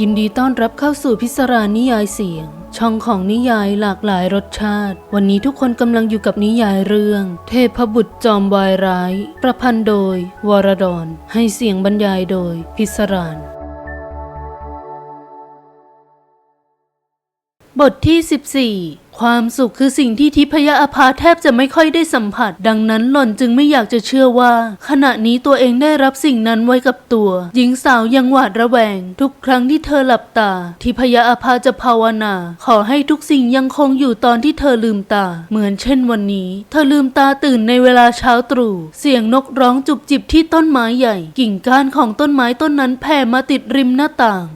ยินดีต้อนรับเข้าสู่พิศรานิยายเสียง ช่องของนิยายหลากหลายรสชาติ วันนี้ทุกคนกำลังอยู่กับนิยายเรื่อง เทพบุตรจอมวายร้าย ประพันธ์โดย วรดร ให้เสียงบรรยายโดยพิศราน บทที่ 14 ความสุขคือสิ่งที่ทิพยอาภาแทบจะไม่ค่อยได้สัมผัส ดังนั้นหล่อนจึงไม่อยากจะเชื่อว่า ขณะนี้ตัวเองได้รับสิ่งนั้นไว้กับตัว หญิงสาวยังหวาดระแวง ทุกครั้งที่เธอหลับตา ทิพยอาภาจะภาวนา ขอให้ทุกสิ่งยังคงอยู่ตอนที่เธอลืมตา เหมือนเช่นวันนี้ เธอลืมตาตื่นในเวลาเช้าตรู่เสียงนกร้องจุบจิบที่ต้นไม้ใหญ่ กิ่งก้านของต้นไม้ต้นนั้นแผ่มาติดริมหน้าต่าง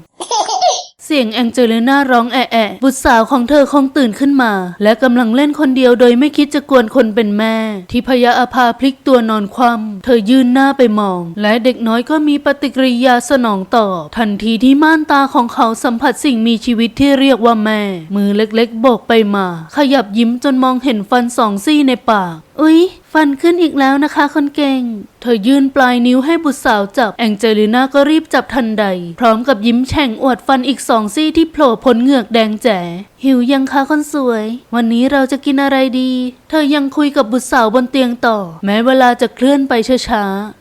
สียงแองเจลิน่าร้องแอะแอะบุตรสาวของเธอคงตื่นขึ้นมา และกำลังเล่นคนเดียวโดยไม่คิดจะกวนคนเป็นแม่ทิพยอาภาพลิกตัวนอนคว่ำเธอยื่นหน้าไปมอง และเด็กน้อยก็มีปฏิกิริยาสนองตอบ ทันทีที่ม่านตาของเขาสัมผัสสิ่งมีชีวิตที่เรียกว่าแม่ มือเล็กๆโบกไปมา ขยับยิ้มจนมองเห็นฟันสองซี่ในปาก อุ๊ยฟันขึ้นอีกแล้วนะคะคนเก่ง เธอยื่นปลายนิ้วให้บุตรสาวจับ แองเจลิน่าก็รีบจับทันใด พร้อมกับยิ้มแฉ่งอวดฟันอีกสองซี่ที่โผล่พ้นเหงือกแดงแจ๋หิวยังคะคนสวย วันนี้เราจะกินอะไรดี เธอยังคุยกับบุตรสาวบนเตียงต่อ แม้เวลาจะเคลื่อนไปช้าๆ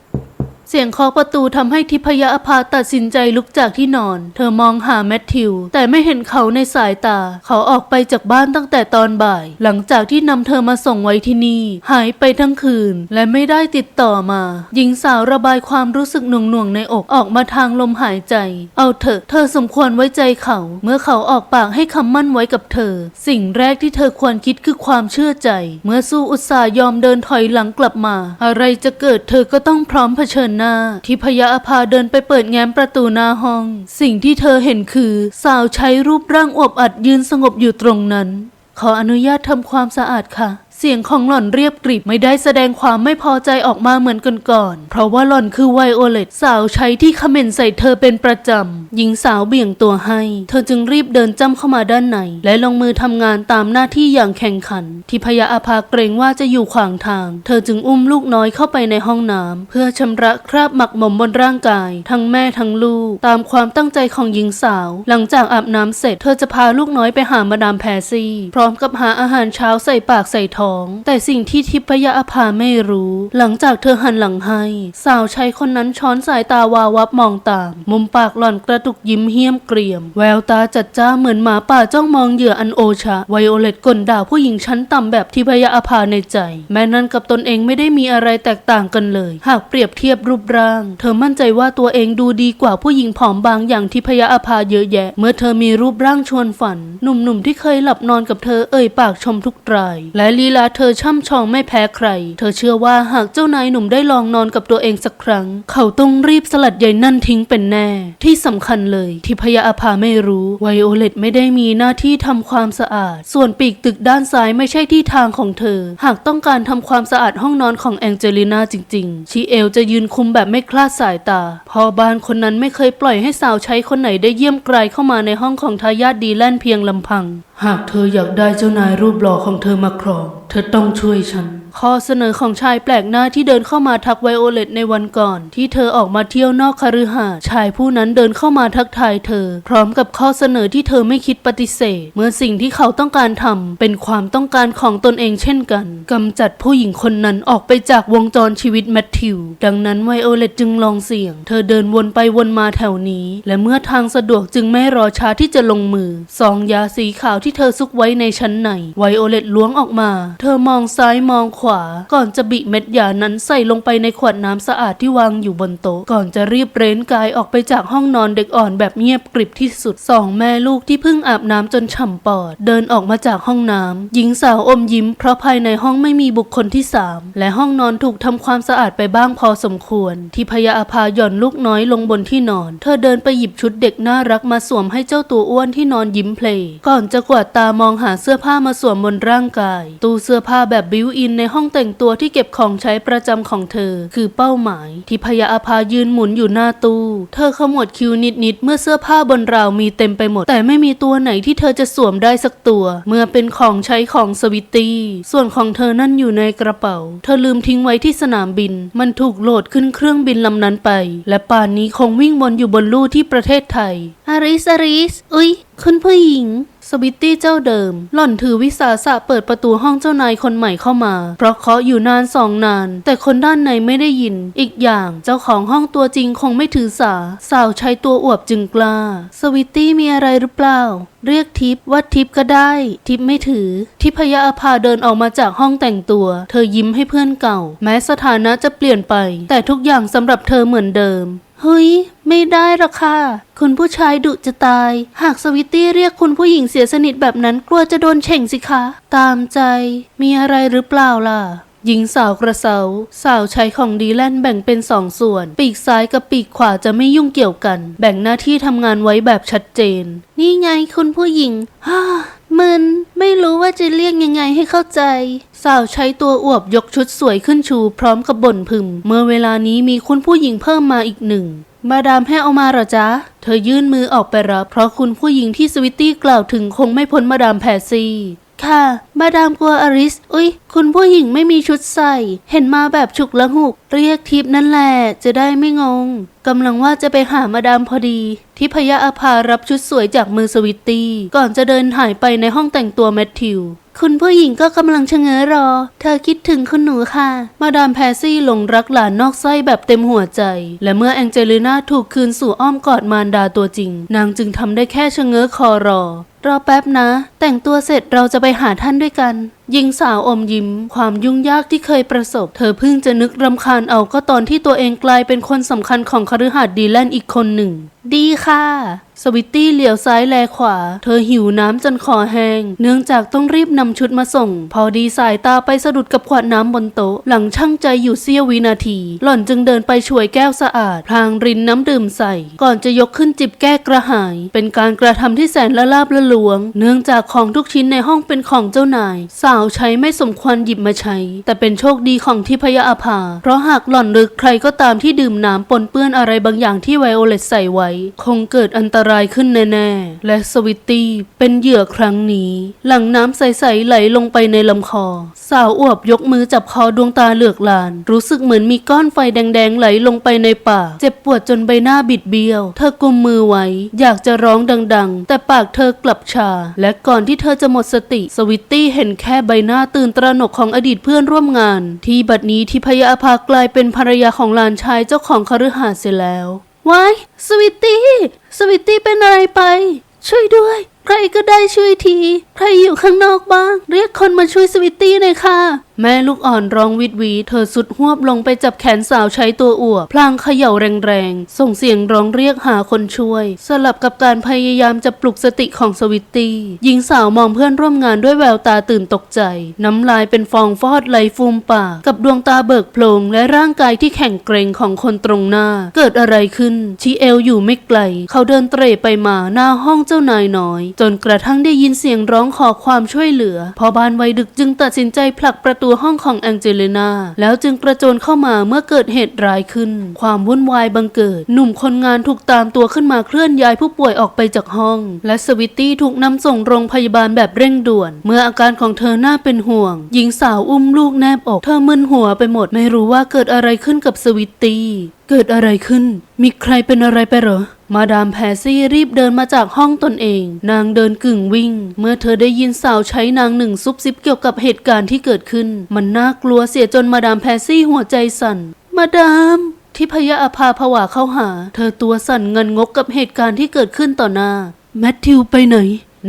เสียงเคาะประตูทำให้ทิพยอาภาตัดสินใจลุกจากที่นอน เธอมองหาแมทธิว แต่ไม่เห็นเขาในสายตา เขาออกไปจากบ้านตั้งแต่ตอนบ่าย หลังจากที่นำเธอมาส่งไว้ที่นี่ หายไปทั้งคืน และไม่ได้ติดต่อมา หญิงสาวระบายความรู้สึกหน่วงๆในอกออกมาทางลมหายใจ เอาเถอะ เธอสมควรไว้ใจเขา เมื่อเขาออกปากให้คำมั่นไว้กับเธอ สิ่งแรกที่เธอควรคิดคือความเชื่อใจ เมื่อสู้อุตสาห์ยอมเดินถอยหลังกลับมา อะไรจะเกิดเธอก็ต้องพร้อมเผชิญหน้าทิพยอาภาเดินไปเปิดแง้มประตูหน้าห้อง สิ่งที่เธอเห็นคือสาวใช้รูปร่างอวบอัดยืนสงบอยู่ตรงนั้น ขออนุญาตทำความสะอาดค่ะ เสียงของหล่อนเรียบกริบไม่ได้แสดงความไม่พอใจออกมาเหมือนกันก่อนๆเพราะว่าหล่อนคือไวโอเลตสาวใช้ที่ขม่นใส่เธอเป็นประจำ หญิงสาวเบี่ยงตัวให้ เธอจึงรีบเดินจ้ำเข้ามาด้านใน และลงมือทำงานตามหน้าที่อย่างแข่งขันทิพยาอาภาเกรงว่าจะอยู่ขวางทาง เธอจึงอุ้มลูกน้อยเข้าไปในห้องน้ำเพื่อชำระคราบหมักหมมบนร่างกาย ทั้งแม่ทั้งลูก ตามความตั้งใจของหญิงสาว หลังจากอาบน้ำเสร็จ เธอจะพาลูกน้อยไปหามาดามแพซี่ พร้อมกับหาอาหารเช้าใส่ปากใส่ท้องแต่สิ่งที่ทิพยอาภาไม่รู้ หลังจากเธอหันหลังให้ สาวใช้คนนั้นช้อนสายตาวาวับมองตาม มุมปากหล่อนกระตุกยิ้มเหี้ยมเกรียม แววตาจัดจ้าเหมือนหมาป่าจ้องมองเหยื่ออันโอชะไวโอเลตกลด่าผู้หญิงชั้นต่ำแบบทิพยอาภาในใจ แม้นั้นกับตนเองไม่ได้มีอะไรแตกต่างกันเลย หากเปรียบเทียบรูปร่าง เธอมั่นใจว่าตัวเองดูดีกว่าผู้หญิงผอมบางอย่างทิพยอาภาเยอะแยะ เมื่อเธอมีรูปร่างชวนฝัน หนุ่มๆที่เคยหลับนอนกับเธอเอ่ยปากชมทุกราย และลีลาเธอช่ำชองไม่แพ้ใคร เธอเชื่อว่าหากเจ้านายหนุ่มได้ลองนอนกับตัวเองสักครั้ง เขาต้องรีบสลัดใยนั่นทิ้งเป็นแน่ ที่สำคัญเลยทิพยอาภาไม่รู้ไวโอเลตไม่ได้มีหน้าที่ทำความสะอาด ส่วนปีกตึกด้านซ้ายไม่ใช่ที่ทางของเธอ หากต้องการทำความสะอาดห้องนอนของแองเจลิน่าจริง ๆ ชีเอลจะยืนคุมแบบไม่คลาดสายตาพอบ้านคนนั้นไม่เคยปล่อยให้สาวใช้คนไหนได้เยี่ยมไกลเข้ามาในห้องของทายาทดีแลนเพียงลำพัง หากเธออยากได้เจ้านายรูปหล่อของเธอมาครอง เธอต้องช่วยฉัน ข้อเสนอของชายแปลกหน้าที่เดินเข้ามาทักไวโอเลตในวันก่อน ที่เธอออกมาเที่ยวนอกคฤหาสน์ชายผู้นั้นเดินเข้ามาทักทายเธอ พร้อมกับข้อเสนอที่เธอไม่คิดปฏิเสธ เมื่อสิ่งที่เขาต้องการทำเป็นความต้องการของตนเองเช่นกันกำจัดผู้หญิงคนนั้นออกไปจากวงจรชีวิตแมทธิว ดังนั้นไวโอเลตจึงลองเสี่ยง เธอเดินวนไปวนมาแถวนี้ และเมื่อทางสะดวกจึงไม่รอช้าที่จะลงมือซองยาสีขาวที่เธอซุกไว้ในชั้นในไวโอเลตล้วงออกมา เธอมองซ้ายมองขวา ก่อนจะบิเม็ดยานั้นใส่ลงไปในขวดน้ำสะอาดที่วางอยู่บนโต๊ะก่อนจะรีบเร้นกายออกไปจากห้องนอนเด็กอ่อนแบบเงียบกริบที่สุดสองแม่ลูกที่เพิ่งอาบน้ำจนฉ่ำปอด เดินออกมาจากห้องน้ำหญิงสาวอมยิ้ม เพราะภายในห้องไม่มีบุคคลที่สามและห้องนอนถูกทำความสะอาดไปบ้างพอสมควร ที่พยาอาภาหย่อนลูกน้อยลงบนที่นอน เธอเดินไปหยิบชุดเด็กน่ารักมาสวมให้เจ้าตัวอ้วนที่นอนยิ้มเพลก่อนจะกวาดตามองหาเสื้อผ้ามาสวมบนร่างกาย ตู้เสื้อผ้าแบบบิวอินในห้องแต่งตัวที่เก็บของใช้ประจำของเธอ คือเป้าหมาย ที่พยาอาภายืนหมุนอยู่หน้าตู้ เธอขมวดคิ้วนิดๆเมื่อเสื้อผ้าบนราวมีเต็มไปหมด แต่ไม่มีตัวไหนที่เธอจะสวมได้สักตัว เมื่อเป็นของใช้ของสวิตตี้ส่วนของเธอนั่นอยู่ในกระเป๋า เธอลืมทิ้งไว้ที่สนามบิน มันถูกโหลดขึ้นเครื่องบินลำนั้นไป และป่านนี้คงวิ่งวนอยู่บนลู่ที่ประเทศไทยอาริสอาริส อุ๊ย คุณผู้หญิง สวิตตี้เจ้าเดิม หล่อนถือวิสาสะเปิดประตูห้องเจ้านายคนใหม่เข้ามา เพราะเคาะอยู่นานสองนาน แต่คนด้านในไม่ได้ยิน อีกอย่างเจ้าของห้องตัวจริงคงไม่ถือสา สาวใช้ตัวอวบจึงกล้า สวิตตี้มีอะไรหรือเปล่า เรียกทิปว่าทิปก็ได้ ทิปไม่ถือ ทิพยาอาภาเดินออกมาจากห้องแต่งตัว เธอยิ้มให้เพื่อนเก่า แม้สถานะจะเปลี่ยนไป แต่ทุกอย่างสำหรับเธอเหมือนเดิม เฮ้ย ไม่ได้หรอกค่ะ คุณผู้ชายดุจะตาย หากสวิตตี้เรียกคุณผู้หญิงเสียสนิทแบบนั้นกลัวจะโดนเฉ่งสิคะ ตามใจ มีอะไรหรือเปล่าล่ะ หญิงสาวกระเซาสาวใช้ของดีแลนแบ่งเป็นสองส่วน ปีกซ้ายกับปีกขวาจะไม่ยุ่งเกี่ยวกัน แบ่งหน้าที่ทำงานไว้แบบชัดเจน นี่ไงคุณผู้หญิง ฮ่า มึนไม่รู้ว่าจะเรียกยังไงให้เข้าใจ สาวใช้ตัวอวบยกชุดสวยขึ้นชู พร้อมกับบ่นพึม เมื่อเวลานี้มีคุณผู้หญิงเพิ่มมาอีกหนึ่ง มาดามให้เอามาหรอจ๊ะ เธอยื่นมือออกไปรับเพราะคุณผู้หญิงที่สวิตตี้กล่าวถึงคงไม่พ้นมาดามแพรซี่ ค่ะ มาดามกลัวอาริส อุ้ย คุณผู้หญิงไม่มีชุดใส่ เห็นมาแบบฉุกละหุก เรียกทิปนั่นแหละ จะได้ไม่งง กำลังว่าจะไปหามาดามพอดีที่พยาอาภารับชุดสวยจากมือสวิตตี้ ก่อนจะเดินหายไปในห้องแต่งตัวแมทธิว คุณผู้หญิงก็กำลังชะเง้อรอ เธอคิดถึงคุณหนูค่ะ มาดามแพซี่หลงรักหลานนอกไส้แบบเต็มหัวใจ และเมื่อแองเจลิน่าถูกคืนสู่อ้อมกอดมารดาตัวจริง นางจึงทำได้แค่ชะเง้อคอรอ รอแป๊บนะ แต่งตัวเสร็จเราจะไปหาท่านด้วยกันหญิงสาวอมยิ้ม ความยุ่งยากที่เคยประสบ เธอเพิ่งจะนึกรำคาญเอาก็ตอนที่ตัวเองกลายเป็นคนสำคัญของคฤหาสน์ดีแลนด์อีกคนหนึ่ง ดีค่ะ สวิตตี้เหลียวซ้ายแลขวา เธอหิวน้ำจนคอแห้ง เนื่องจากต้องรีบนำชุดมาส่ง พอดีสายตาไปสะดุดกับขวดน้ำบนโต๊ะ หลังช่างใจอยู่เสี้ยววินาที หล่อนจึงเดินไปช่วยแก้วสะอาด พลางรินน้ำดื่มใส่ ก่อนจะยกขึ้นจิบแก้กระหาย เป็นการกระทำที่แสนละลาบละลวง เนื่องจากของทุกชิ้นในห้องเป็นของเจ้านาย สาวใช้ไม่สมควรหยิบมาใช้ แต่เป็นโชคดีของทิพยอาภา เพราะหากหล่อนหรือใครก็ตามที่ดื่มน้ำปนเปื้อนอะไรบางอย่างที่ไวโอเลตใส่ไว้ คงเกิดอันตรายายขึ้นแน่ๆ และสวิตตี้เป็นเหยื่อครั้งนี้ หลังน้ำใสๆไหลลงไปในลำคอ สาวอวบยกมือจับคอดวงตาเหลือกลาน รู้สึกเหมือนมีก้อนไฟแดงๆไหลลงไปในปาก เจ็บปวดจนใบหน้าบิดเบี้ยว เธอกุมมือไว้ อยากจะร้องดังๆ แต่ปากเธอกลับชา และก่อนที่เธอจะหมดสติสวิตตี้เห็นแค่ใบหน้าตื่นตระหนกของอดีตเพื่อนร่วมงาน ที่บัดนี้ทิพยาภากลายเป็นภรรยาของหลานชายเจ้าของคฤหาสน์เสียแล้ว ว้ายสวิตตี้ สวิตตี้เป็นอะไรไป ช่วยด้วย ใครก็ได้ช่วยที ใครอยู่ข้างนอกบ้าง เรียกคนมาช่วยสวิตตี้หน่อยค่ะ แม่ลูกอ่อนร้องวิดวีเธอสุดหวบลงไปจับแขนสาวใช้ตัวอ้วบพลางเขย่าแรงๆ ส่งเสียงร้องเรียกหาคนช่วย สลับกับการพยายามจะปลุกสติของสวิตตี้หญิงสาวมองเพื่อนร่วมงานด้วยแววตาตื่นตกใจ น้ำลายเป็นฟองฟอดไหลฟูมปากกับดวงตาเบิกโพลงและร่างกายที่แข็งเกรงของคนตรงหน้า เกิดอะไรขึ้นชีเอลอยู่ไม่ไกล เขาเดินเตร่ไปมาหน้าห้องเจ้านายน้อย จนกระทั่งได้ยินเสียงร้องขอความช่วยเหลือพอบานไวดึกจึงตัดสินใจผลักประตูห้องของแองเจลินาแล้วจึงกระโจนเข้ามาเมื่อเกิดเหตุร้ายขึ้น ความวุ่นวายบังเกิด หนุ่มคนงานถูกตามตัวขึ้นมาเคลื่อนย้ายผู้ป่วยออกไปจากห้อง และสวิตตี้ถูกนำส่งโรงพยาบาลแบบเร่งด่วน เมื่ออาการของเธอหน่าเป็นห่วง หญิงสาวอุ้มลูกแนบอกเธอมึนหัวไปหมดไม่รู้ว่าเกิดอะไรขึ้นกับสวิตตี้เกิดอะไรขึ้น มีใครเป็นอะไรไปเหรอ มาดามแพซี่รีบเดินมาจากห้องตนเอง นางเดินกึ่งวิ่ง เมื่อเธอได้ยินสาวใช้นางหนึ่งซุบซิบเกี่ยวกับเหตุการณ์ที่เกิดขึ้น มันน่ากลัวเสียจนมาดามแพซี่หัวใจสั่น มาดามที่พยาอาภาผวาเข้าหา เธอตัวสั่นเงินงกกับเหตุการณ์ที่เกิดขึ้นต่อหน้า แมทธิวไปไหน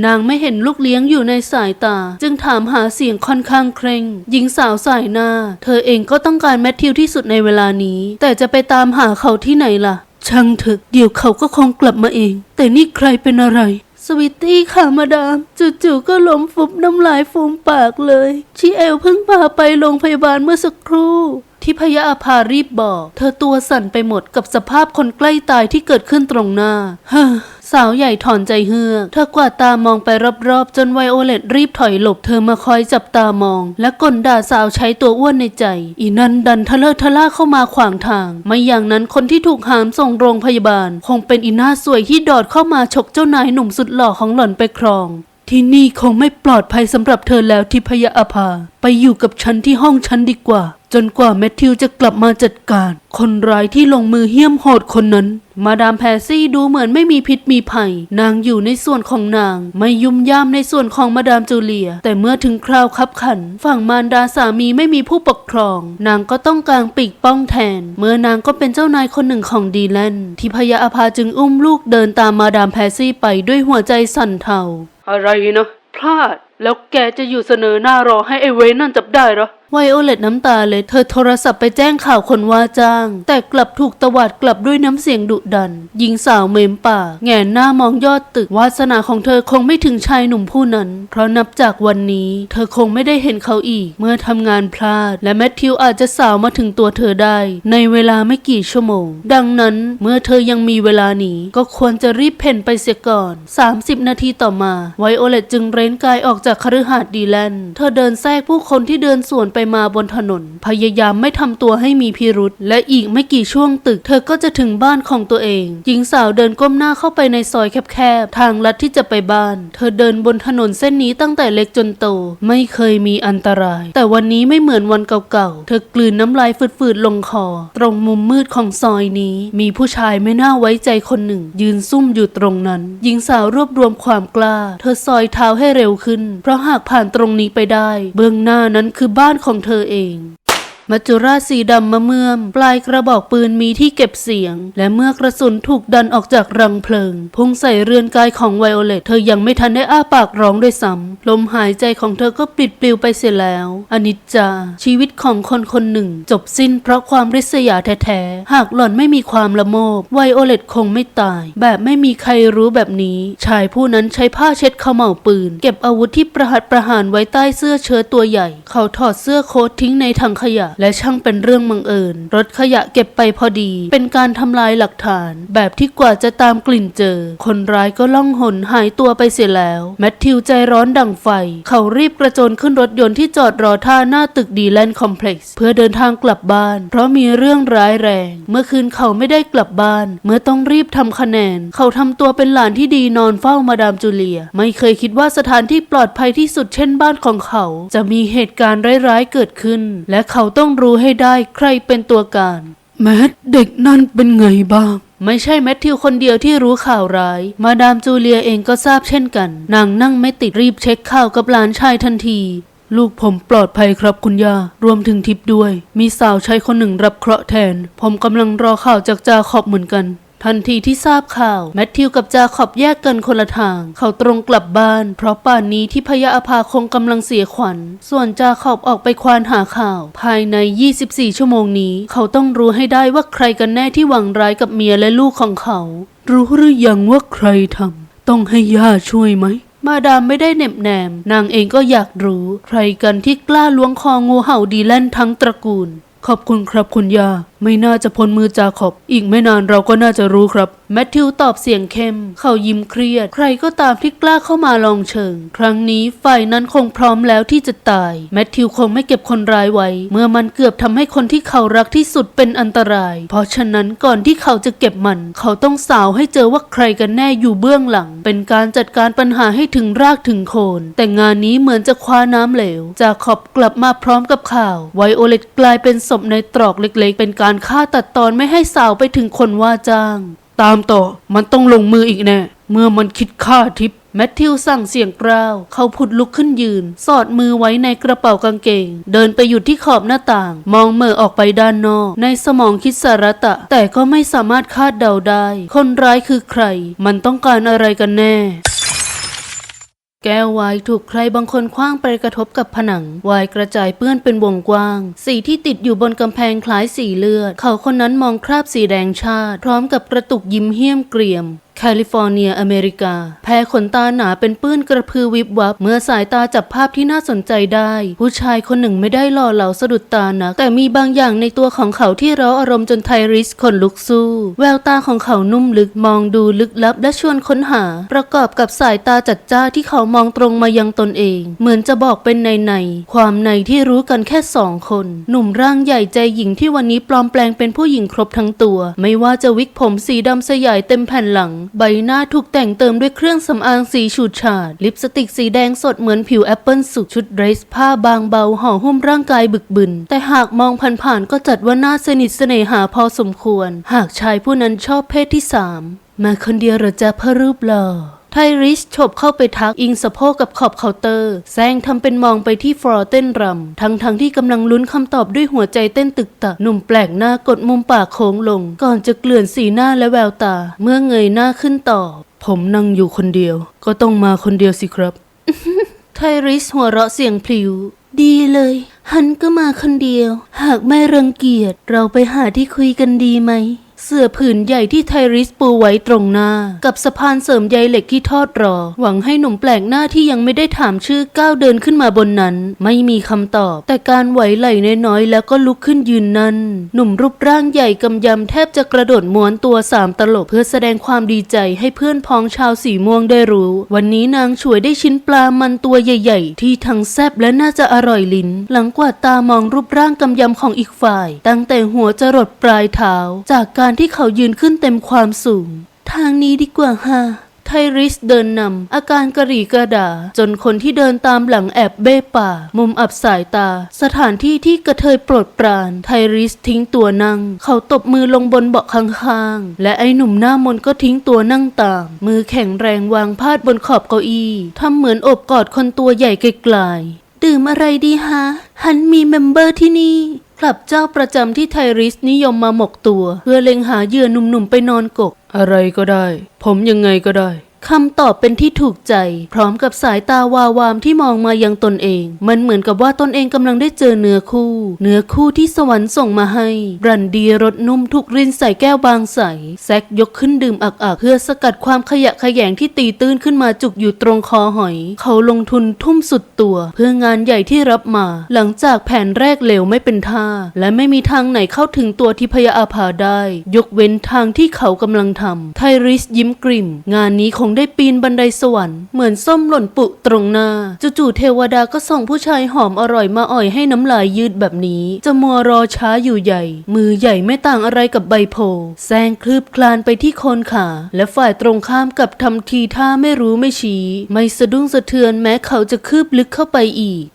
นางไม่เห็นลูกเลี้ยงอยู่ในสายตา จึงถามหาเสียงค่อนข้างเคร่ง หญิงสาวสายหน้า เธอเองก็ต้องการแมทธิวที่สุดในเวลานี้ แต่จะไปตามหาเขาที่ไหนล่ะ ช่างเถอะเดี๋ยวเขาก็คงกลับมาเอง แต่นี่ใครเป็นอะไร สวิตตี้ค่ะมาดามจู่ๆก็ล้มฟุบน้ำลายฟูมปากเลยชีเอลเพิ่งพาไปโรงพยาบาลเมื่อสักครู่ที่พยาอาภารีบบอก เธอตัวสั่นไปหมดกับสภาพคนใกล้ตายที่เกิดขึ้นตรงหน้าฮ่า สาวใหญ่ถอนใจเฮือกเธอกวาดตามองไปรอบๆ จนไวโอเลตรีบถอยหลบเธอมาคอยจับตามอง และกลด่าสาวใช้ตัวอ้วนในใจ อีนันดันทะเลอะทะล่าเข้ามาขวางทาง ไม่อย่างนั้นคนที่ถูกหามส่งโรงพยาบาล คงเป็นอีหน้าสวยที่ดอดเข้ามาฉกเจ้านายหนุ่มสุดหล่อของหล่อนไปครองที่นี่คงไม่ปลอดภัยสำหรับเธอแล้วทิพยอภา ไปอยู่กับฉันที่ห้องฉันดีกว่า จนกว่าแมทธิวจะกลับมาจัดการ คนร้ายที่ลงมือเหี้ยมโหดคนนั้น มาดามแพซี่ดูเหมือนไม่มีพิษมีภัย นางอยู่ในส่วนของนาง ไม่ยุ่มย่ามในส่วนของมาดามจูเลีย แต่เมื่อถึงคราวคับขัน ฝั่งมารดาสามีไม่มีผู้ปกครอง นางก็ต้องกางปีกป้องแทน เมื่อนางก็เป็นเจ้านายคนหนึ่งของดีแลนที่พยาอภาจึงอุ้มลูกเดินตามมาดามแพซี่ไปด้วยหัวใจสั่นเทาอะไรนะพลาด แล้วแกจะอยู่เสนอหน้ารอให้ไอเวนนั่นจับได้เหรอ ไวโอเลตน้ำตาเลย เธอโทรศัพท์ไปแจ้งข่าวคนว่าจ้าง แต่กลับถูกตวาดกลับด้วยน้ำเสียงดุดัน หญิงสาวเมมปากแงนหน้ามองยอดตึกวาสนาของเธอคงไม่ถึงชายหนุ่มผู้นั้น เพราะนับจากวันนี้ เธอคงไม่ได้เห็นเขาอีก เมื่อทำงานพลาด และแมทธิวอาจจะสาวมาถึงตัวเธอได้ ในเวลาไม่กี่ชั่วโมง ดังนั้นเมื่อเธอยังมีเวลานีก็ควรจะรีบเพ่นไปเสียก่อน 30 นาทีต่อมาไวโอเลตจึงเร้นกายออกจากคฤหาสน์ดีแลนเธอเดินแทรกผู้คนที่เดินสวนไปมาบนถนน พยายามไม่ทำตัวให้มีพิรุษและอีกไม่กี่ช่วงตึก เธอก็จะถึงบ้านของตัวเอง หญิงสาวเดินก้มหน้าเข้าไปในซอยแคบๆ ทางลัดที่จะไปบ้าน เธอเดินบนถนนเส้นนี้ตั้งแต่เล็กจนโต ไม่เคยมีอันตราย แต่วันนี้ไม่เหมือนวันเก่าๆ เธอกลืนน้ำลายฝืดๆลงคอ ตรงมุมมืดของซอยนี้ มีผู้ชายไม่น่าไว้ใจคนหนึ่ง ยืนซุ่มอยู่ตรงนั้น หญิงสาวรวบรวมความกล้า เธอซอยเท้าให้เร็วขึ้น เพราะหากผ่านตรงนี้ไปได้ เบื้องหน้านั้นคือบ้านของของเธอเอง มัจจุราชสีดำมะเมื่อม ปลายกระบอกปืนมีที่เก็บเสียง และเมื่อกระสุนถูกดันออกจากรังเพลิง พุ่งใส่เรือนกายของไวโอเลตเธอยังไม่ทันได้อ้าปากร้องด้วยซ้ำลมหายใจของเธอก็ปลิดปลิวไปเสียแล้ว อนิจจา ชีวิตของคนคนหนึ่ง จบสิ้นเพราะความริษยาแท้ๆ หากหล่อนไม่มีความละโมบไวโอเลตคงไม่ตาย แบบไม่มีใครรู้แบบนี้ ชายผู้นั้นใช้ผ้าเช็ดเขม่าวปืน เก็บอาวุธที่ประหัตประหารไว้ใต้เสื้อเชิ้ตตัวใหญ่ เขาถอดเสื้อโค้ททิ้งในถังขยะและช่างเป็นเรื่องบังเอิญ รถขยะเก็บไปพอดี เป็นการทำลายหลักฐาน แบบที่กว่าจะตามกลิ่นเจอ คนร้ายก็ล่องหนหายตัวไปเสียแล้ว แมทธิวใจร้อนดังไฟ เขารีบกระโจนขึ้นรถยนต์ที่จอดรอท่าหน้าตึกดีแลนด์คอมเพล็กซ์เพื่อเดินทางกลับบ้าน เพราะมีเรื่องร้ายแรง เมื่อคืนเขาไม่ได้กลับบ้าน เมื่อต้องรีบทำคะแนน เขาทำตัวเป็นหลานที่ดีนอนเฝ้ามาดามจูเลีย ไม่เคยคิดว่าสถานที่ปลอดภัยที่สุดเช่นบ้านของเขา จะมีเหตุการณ์ร้ายๆเกิดขึ้น และเขาต้องรู้ให้ได้ใครเป็นตัวการ แมทเด็กนั่นเป็นไงบ้าง ไม่ใช่แมทธิวคนเดียวที่รู้ข่าวร้าย มาดามจูเลียเองก็ทราบเช่นกัน นางนั่งไม่ติดรีบเช็คข่าวกับหลานชายทันที ลูกผมปลอดภัยครับคุณย่า รวมถึงทิพย์ด้วย มีสาวใช้คนหนึ่งรับเคราะห์แทน ผมกำลังรอข่าวจากจาขอบเหมือนกัน ทันทีที่ทราบข่าว แมทธิวกับจาขอบแยกกันคนละทาง เขาตรงกลับบ้าน เพราะป่านนี้ที่พยาอภาคงกำลังเสียขวัญ ส่วนจาขอบออกไปควานหาข่าว ภายใน 24 ชั่วโมงนี้ เขาต้องรู้ให้ได้ว่าใครกันแน่ที่หวังร้ายกับเมียและลูกของเขา รู้หรือยังว่าใครทำต้องให้ย่าช่วยไหมมาดามไม่ได้เหน็บแนม นางเองก็อยากรู้ ใครกันที่กล้าล้วงคองูเห่าดีแลนทั้งตระกูล ขอบคุณครับคุณย่า ไม่น่าจะพ้นมือจาขอบ อีกไม่นานเราก็น่าจะรู้ครับ แมทธิวตอบเสียงเข้ม เขายิ้มเครียด ใครก็ตามที่กล้าเข้ามาลองเชิง ครั้งนี้ฝ่ายนั้นคงพร้อมแล้วที่จะตาย แมทธิวคงไม่เก็บคนร้ายไว้ เมื่อมันเกือบทำให้คนที่เขารักที่สุดเป็นอันตราย เพราะฉะนั้นก่อนที่เขาจะเก็บมัน เขาต้องสาวให้เจอว่าใครกันแน่อยู่เบื้องหลัง เป็นการจัดการปัญหาให้ถึงรากถึงโคน แต่งานนี้เหมือนจะคว้าน้ำเหลว จากขอบกลับมาพร้อมกับข่าว ไวโอเลตกลายเป็นศพในตรอกเล็ก ๆ เป็นการฆ่าตัดตอนไม่ให้สาวไปถึงคนว่าจ้าง ตามต่อมันต้องลงมืออีกแน่ เมื่อมันคิดฆ่าทิพแมทธิวสั่งเสียงกราว เขาผุดลุกขึ้นยืน สอดมือไว้ในกระเป๋ากางเกง เดินไปหยุดที่ขอบหน้าต่าง มองเม่อออกไปด้านนอก ในสมองคิดสารตะ แต่ก็ไม่สามารถคาดเดาได้ คนร้ายคือใคร มันต้องการอะไรกันแน่ แก้วไวายถูกใครบางคนคว้างไปกระทบกับผนังไวายกระจายเปื้อนเป็นวงกว้าง สีที่ติดอยู่บนกำแพงคล้ายสีเลือด เขาคนนั้นมองคราบสีแดงชาติ พร้อมกับกระตุกยิ้มเหี้ยมเกรียม แคลิฟอร์เนียอเมริกา แพ้ขนตาหนาเป็นปื้นกระพือวิบวับ เมื่อสายตาจับภาพที่น่าสนใจได้ ผู้ชายคนหนึ่งไม่ได้หล่อเหลาสะดุดตานัก แต่มีบางอย่างในตัวของเขาที่เร้าอารมณ์จนไทริสขนลุกสู้ แววตาของเขานุ่มลึกมองดูลึกลับและชวนค้นหา ประกอบกับสายตาจัดจ้าที่เขามองตรงมายังตนเอง เหมือนจะบอกเป็นในในความในที่รู้กันแค่สองคน หนุ่มร่างใหญ่ใจหญิงที่วันนี้ปลอมแปลงเป็นผู้หญิงครบทั้งตัว ไม่ว่าจะวิกผมสีดำสยายเต็มแผ่นหลังใบหน้าถูกแต่งเติมด้วยเครื่องสำอางสีฉูดฉาด ลิปสติกสีแดงสดเหมือนผิวแอปเปิลสุกชุดเดรสผ้าบางเบาห่อหุ้มร่างกายบึกบึน แต่หากมองผ่านๆก็จัดว่าน่าสนิทเสน่หาพอสมควร หากชายผู้นั้นชอบเพศที่สามมาคนเดียวหรอจะพรูปหล่อ ไทริสฉบเข้าไปทักอิงสะโพกกับขอบเคาน์เตอร์แซงทำเป็นมองไปที่ฟลอเต้นรำทั้งทั้งๆที่กำลังลุ้นคำตอบด้วยหัวใจเต้นตึกตักหนุ่มแปลกหน้ากดมุมปากโค้งลง ก่อนจะเกลื่อนสีหน้าและแววตา เมื่อเงยหน้าขึ้นตอบผมนั่งอยู่คนเดียว ก็ต้องมาคนเดียวสิครับ ไทริสหัวเราะเสียงพลิวดีเลยฮันก็มาคนเดียว หากไม่รังเกียจเราไปหาที่คุยกันดีไหม เสื่อผืนใหญ่ที่ไทริสปูไว้ตรงหน้า กับสะพานเสริมใยเหล็กที่ทอดรอ หวังให้หนุ่มแปลกหน้าที่ยังไม่ได้ถามชื่อก้าวเดินขึ้นมาบนนั้น ไม่มีคำตอบ แต่การไหวไหลน้อยๆแล้วก็ลุกขึ้นยืนนั้น หนุ่มรูปร่างใหญ่กำยำแทบจะกระโดดม้วนตัวสามตลบเพื่อแสดงความดีใจให้เพื่อนพ้องชาวสีม่วงได้รู้ วันนี้นางช่วยได้ชิ้นปลามันตัวใหญ่ ๆ ที่ทั้งแซบและน่าจะอร่อยลิ้น หลังกว่าตามองรูปร่างกำยำของอีกฝ่าย ตั้งแต่หัวจรดปลายเท้า จากการที่เขายืนขึ้นเต็มความสูง ทางนี้ดีกว่าฮะไทริสเดินนำอาการกระหรี่กระดา จนคนที่เดินตามหลังแอบเบ้ป่า มุมอับสายตา สถานที่ที่กระเทยโปรดปราน ไทริสทิ้งตัวนั่ง เขาตบมือลงบนเบาะข้างๆ และไอ้หนุ่มหน้ามนก็ทิ้งตัวนั่งตาม มือแข็งแรงวางพาดบนขอบเก้าอี้ทำเหมือนอบกอดคนตัวใหญ่ไกลๆดื่มอะไรดีฮะฮันมีเมมเบอร์ที่นี่ คลับเจ้าประจำที่ไทริสนิยมมาหมกตัว เพื่อเล็งหาเหยื่อหนุ่มๆไปนอนกก อะไรก็ได้ ผมยังไงก็ได้ คำตอบเป็นที่ถูกใจ พร้อมกับสายตาวาวามที่มองมายังตนเอง มันเหมือนกับว่าตนเองกำลังได้เจอเนื้อคู่ เนื้อคู่ที่สวรรค์ส่งมาให้ รันดีรสนุ่มถูกรินใส่แก้วบางใส แซกยกขึ้นดื่มอักๆ เพื่อสกัดความขยะขยงที่ตีตื้นขึ้นมาจุกอยู่ตรงคอหอย เขาลงทุนทุ่มสุดตัว เพื่องานใหญ่ที่รับมา หลังจากแผนแรกเหลวไม่เป็นท่า และไม่มีทางไหนเข้าถึงตัวทิพยาอาภาได้ ยกเว้นทางที่เขากำลังทำไทริสยิ้มกริ่ม งานนี้คงได้ปีนบันไดสวรรค์เหมือนส้มหล่นปุตรงหน้าจู่ๆเทวดาก็ส่งผู้ชายหอมอร่อยมาอ่อยให้น้ำลายยืดแบบนี้ จะมัวรอช้าอยู่ใหญ่ มือใหญ่ไม่ต่างอะไรกับใบโพแซงคลืบคลานไปที่โคนขา และฝ่ายตรงข้ามกับทำทีท่าไม่รู้ไม่ชี้ ไม่สะดุ้งสะเทือนแม้เขาจะคืบลึกเข้าไปอีก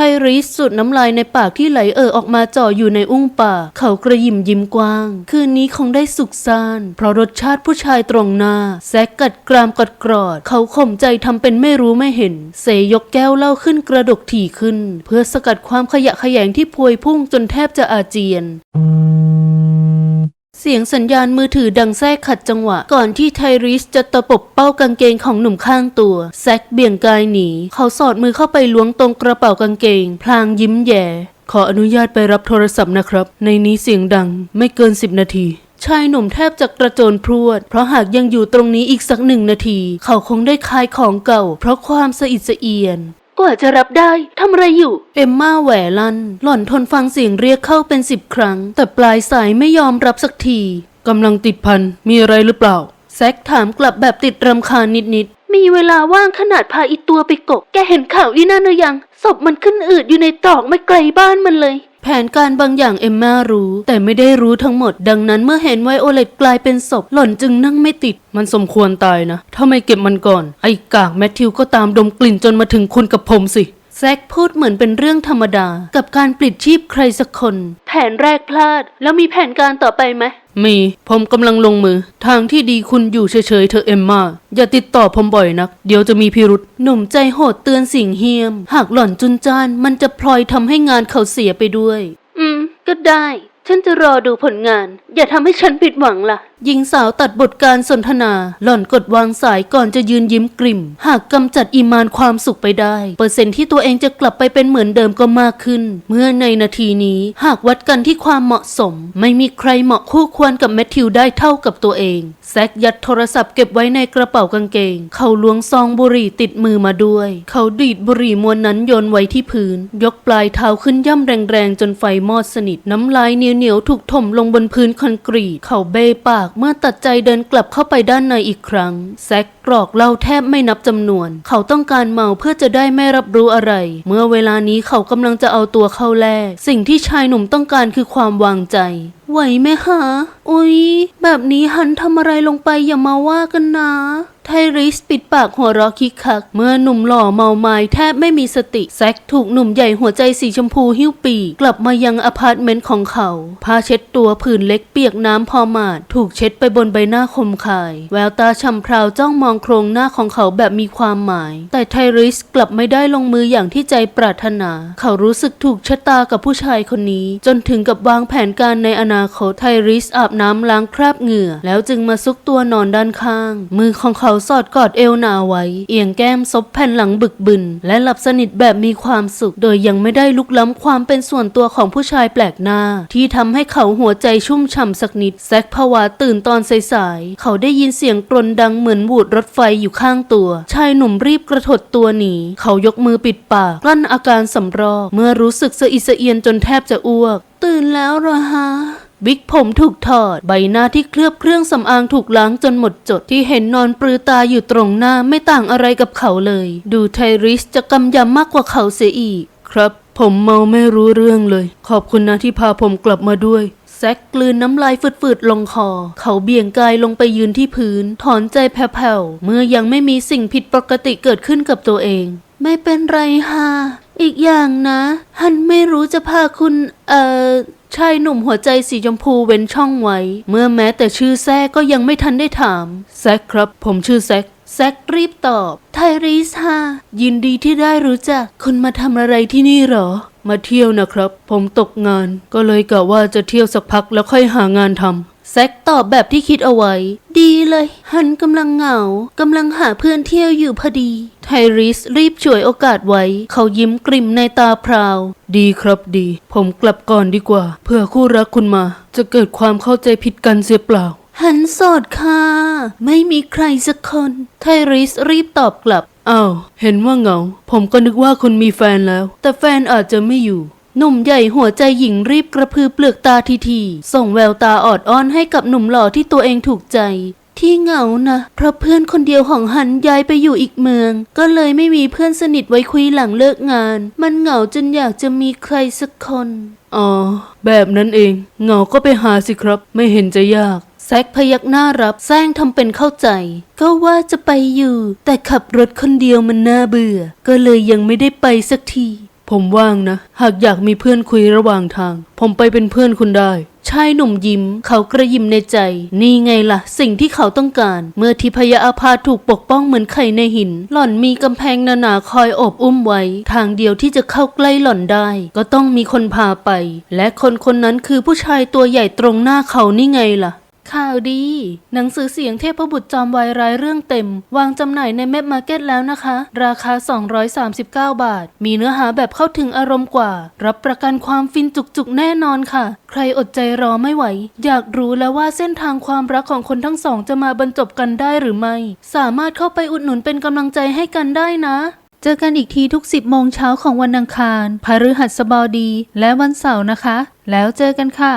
ไพริสสุดน้ำลายในปากที่ไหลเอ่อออกมาจ่ออยู่ในอุ้งปากเขากระยิมยิ้มกว้าง คืนนี้คงได้สุขซานเพราะรสชาติผู้ชายตรงหน้า แซกกัดกรามกัดกรอด เขาข่มใจทำเป็นไม่รู้ไม่เห็น เสยกแก้วเหล้าขึ้นกระดกถี่ขึ้น เพื่อสกัดความขยะแขยงที่พวยพุ่งจนแทบจะอาเจียน เสียงสัญญาณมือถือดังแทรกขัดจังหวะ ก่อนที่ไทริสจะตะปบเป้ากางเกงของหนุ่มข้างตัว แซกเบี่ยงกายหนี เขาสอดมือเข้าไปล้วงตรงกระเป๋ากางเกง พลางยิ้มแย่ขออนุญาตไปรับโทรศัพท์นะครับ ในนี้เสียงดังไม่เกินสิบนาที ชายหนุ่มแทบจะกระโจนพรวด เพราะหากยังอยู่ตรงนี้อีกสักหนึ่งนาที เขาคงได้คายของเก่า เพราะความสะอิดสะเอียน กว่าจะรับได้ทำอะไรอยู่ เอมม่าแหวลัน หล่อนทนฟังเสียงเรียกเข้าเป็นสิบครั้ง แต่ปลายสายไม่ยอมรับสักทีกำลังติดพัน มีอะไรหรือเปล่า แซกถามกลับแบบติดรำคาญนิดๆ มีเวลาว่างขนาดพาอีตัวไปกบแกเห็นข่าวอีนั่นหรือยัง ศพมันขึ้นอืดอยู่ในตรอกไม่ไกลบ้านมันเลย แผนการบางอย่างเอมม่ารู้ แต่ไม่ได้รู้ทั้งหมด ดังนั้นเมื่อเห็นไวโอเลตกลายเป็นศพ หล่อนจึงนั่งไม่ติด มันสมควรตายนะ ถ้าไม่เก็บมันก่อน ไอ้กากแมทธิวก็ตามดมกลิ่นจนมาถึงคุณกับผมสิ แซกพูดเหมือนเป็นเรื่องธรรมดากับการปลิดชีพใครสักคน แผนแรกพลาด แล้วมีแผนการต่อไปไหมมี ผมกำลังลงมือ ทางที่ดีคุณอยู่เฉยๆเธอะเอมมาอย่าติดต่อผมบ่อยนัก เดี๋ยวจะมีพิรุษหนุ่มใจโหดเตือนสิ่งเฮียม หากหล่อนจุนจ้านมันจะพลอยทำให้งานเขาเสียไปด้วย อืม ก็ได้ ฉันจะรอดูผลงาน อย่าทำให้ฉันผิดหวังล่ะหญิงสาวตัดบทการสนทนา หล่อนกดวางสายก่อนจะยืนยิ้มกริ่ม หากกำจัดอีมานความสุขไปได้ เปอร์เซ็นต์ที่ตัวเองจะกลับไปเป็นเหมือนเดิมก็มากขึ้น เมื่อในนาทีนี้หากวัดกันที่ความเหมาะสม ไม่มีใครเหมาะคู่ควรกับแมทธิวได้เท่ากับตัวเองแซกยัดโทรศัพท์เก็บไว้ในกระเป๋ากางเกง เขาล้วงซองบุหรี่ติดมือมาด้วย เขาดีดบุหรี่มวนนั้นโยนไว้ที่พื้น ยกปลายเท้าขึ้นย่ำแรงๆจนไฟมอดสนิทน้ำลายเหนียวๆถูกถมลงบนพื้นคอนกรีตเขาเบ้ปากเมื่อตัดใจเดินกลับเข้าไปด้านในอีกครั้ง แซกกรอกเหล้าแทบไม่นับจำนวน เขาต้องการเมาเพื่อจะได้ไม่รับรู้อะไร เมื่อเวลานี้เขากำลังจะเอาตัวเข้าแลกสิ่งที่ชายหนุ่มต้องการคือความวางใจ ไหวไหมฮะอุ๊ย แบบนี้หันทำอะไรลงไปอย่ามาว่ากันนะ ไทริสปิดปากหัวเราะคิกคัก เมื่อหนุ่มหล่อเมาไม้แทบไม่มีสติ แซกถูกหนุ่มใหญ่หัวใจสีชมพูหิ้วปีกกลับมายังอพาร์ตเมนต์ของเขาผ้าเช็ดตัวผืนเล็กเปียกน้ำพอมาด ถูกเช็ดไปบนใบหน้าคมคาย แววตาช่ำพราวจ้องมองโครงหน้าของเขาแบบมีความหมาย แต่ไทริสกลับไม่ได้ลงมืออย่างที่ใจปรารถนา เขารู้สึกถูกชะตากับผู้ชายคนนี้ จนถึงกับวางแผนการในอนาคตไทริสอาบน้ำล้างคราบเหงื่อ แล้วจึงมาซุกตัวนอนด้านข้าง มือของเขาสอดกอดเอวนาไว้ เอียงแก้มซบแผ่นหลังบึกบึน และหลับสนิทแบบมีความสุข โดยยังไม่ได้ลุกล้ำความเป็นส่วนตัวของผู้ชายแปลกหน้า ที่ทำให้เขาหัวใจชุ่มฉ่ำสักนิด แซกผวาตื่นตอนสายๆเขาได้ยินเสียงกรนดังเหมือนบูดรถไฟอยู่ข้างตัว ชายหนุ่มรีบกระถดตัวหนีเขายกมือปิดปากกลั้นอาการสำรอกเมื่อรู้สึกสะอิดสะเอียนจนแทบจะอ้วก ตื่นแล้วเหรอฮะ วิกผมถูกถอด ใบหน้าที่เคลือบเครื่องสำอางถูกล้างจนหมดจดที่เห็นนอนปลือตาอยู่ตรงหน้าไม่ต่างอะไรกับเขาเลย ดูไทริสจะกำยำมากกว่าเขาเสียอีก ครับ ผมเมาไม่รู้เรื่องเลย ขอบคุณนะที่พาผมกลับมาด้วยแซกกลืนน้ำลายฝืดๆลงคอ เขาเบี่ยงกายลงไปยืนที่พื้น ถอนใจแผ่วๆ เมื่อยังไม่มีสิ่งผิดปกติเกิดขึ้นกับตัวเอง ไม่เป็นไรฮะ อีกอย่างนะ ฮันไม่รู้จะพาคุณ เอ่อ ชายหนุ่มหัวใจสีชมพูเว้นช่องไว้ เมื่อแม้แต่ชื่อแซกก็ยังไม่ทันได้ถามแซกครับ ผมชื่อแซกแซกรีบตอบ ไทริสฮายินดีที่ได้รู้จักคุณมาทำอะไรที่นี่หรอ มาเที่ยวนะครับ ผมตกงาน ก็เลยกะว่าจะเที่ยวสักพักแล้วค่อยหางานทำ แซกตอบแบบที่คิดเอาไว้ ดีเลย ฮันกำลังเหงากำลังหาเพื่อนเที่ยวอยู่พอดี ไทริสรีบฉวยโอกาสไว้ เขายิ้มกริมในตาพราว ดีครับดี ผมกลับก่อนดีกว่า เพื่อคู่รักคุณมา จะเกิดความเข้าใจผิดกันเสียเปล่าหันโสดค่ะ ไม่มีใครสักคน ไทริสรีบตอบกลับอ้าวเห็นว่าเหงา ผมก็นึกว่าคุณมีแฟนแล้ว แต่แฟนอาจจะไม่อยู่ หนุ่มใหญ่หัวใจหญิงรีบกระพือเปลือกตาทีทีๆส่งแววตาออดอ้อนให้กับหนุ่มหล่อที่ตัวเองถูกใจ ที่เหงานะเพราะเพื่อนคนเดียวของหันย้ายไปอยู่อีกเมือง ก็เลยไม่มีเพื่อนสนิทไว้คุยหลังเลิกงาน มันเหงาจนอยากจะมีใครสักคน อ๋อ แบบนั้นเอง เหงาก็ไปหาสิครับ ไม่เห็นจะยากแซกพยักหน้ารับแซงทำเป็นเข้าใจ ก็ว่าจะไปอยู่ แต่ขับรถคนเดียวมันน่าเบื่อ ก็เลยยังไม่ได้ไปสักที ผมว่างนะ หากอยากมีเพื่อนคุยระหว่างทาง ผมไปเป็นเพื่อนคุณได้ชายหนุ่มยิ้ม เขากระยิมในใจ นี่ไงล่ะ สิ่งที่เขาต้องการ เมื่อทิพยอาภาถูกปกป้องเหมือนไข่ในหิน หล่อนมีกำแพงหนาๆคอยอบอุ้มไว้ ทางเดียวที่จะเข้าใกล้หล่อนได้ ก็ต้องมีคนพาไป และคนคนนั้นคือผู้ชายตัวใหญ่ตรงหน้าเขานี่ไงล่ะ ข่าวดี หนังสือเสียงเทพบุตรจอมวายร้ายเรื่องเต็ม วางจำหน่ายในแมปมาร์เก็ตแล้วนะคะ ราคา 239 บาท มีเนื้อหาแบบเข้าถึงอารมณ์กว่า รับประกันความฟินจุกๆ แน่นอนค่ะ ใครอดใจรอไม่ไหว อยากรู้แล้วว่าเส้นทางความรักของคนทั้งสองจะมาบรรจบกันได้หรือไม่ สามารถเข้าไปอุดหนุนเป็นกำลังใจให้กันได้นะเจอกันอีกทีทุก 10 โมงเช้าของวันอังคาร พฤหัสบดี และวันเสาร์นะคะ แล้วเจอกันค่ะ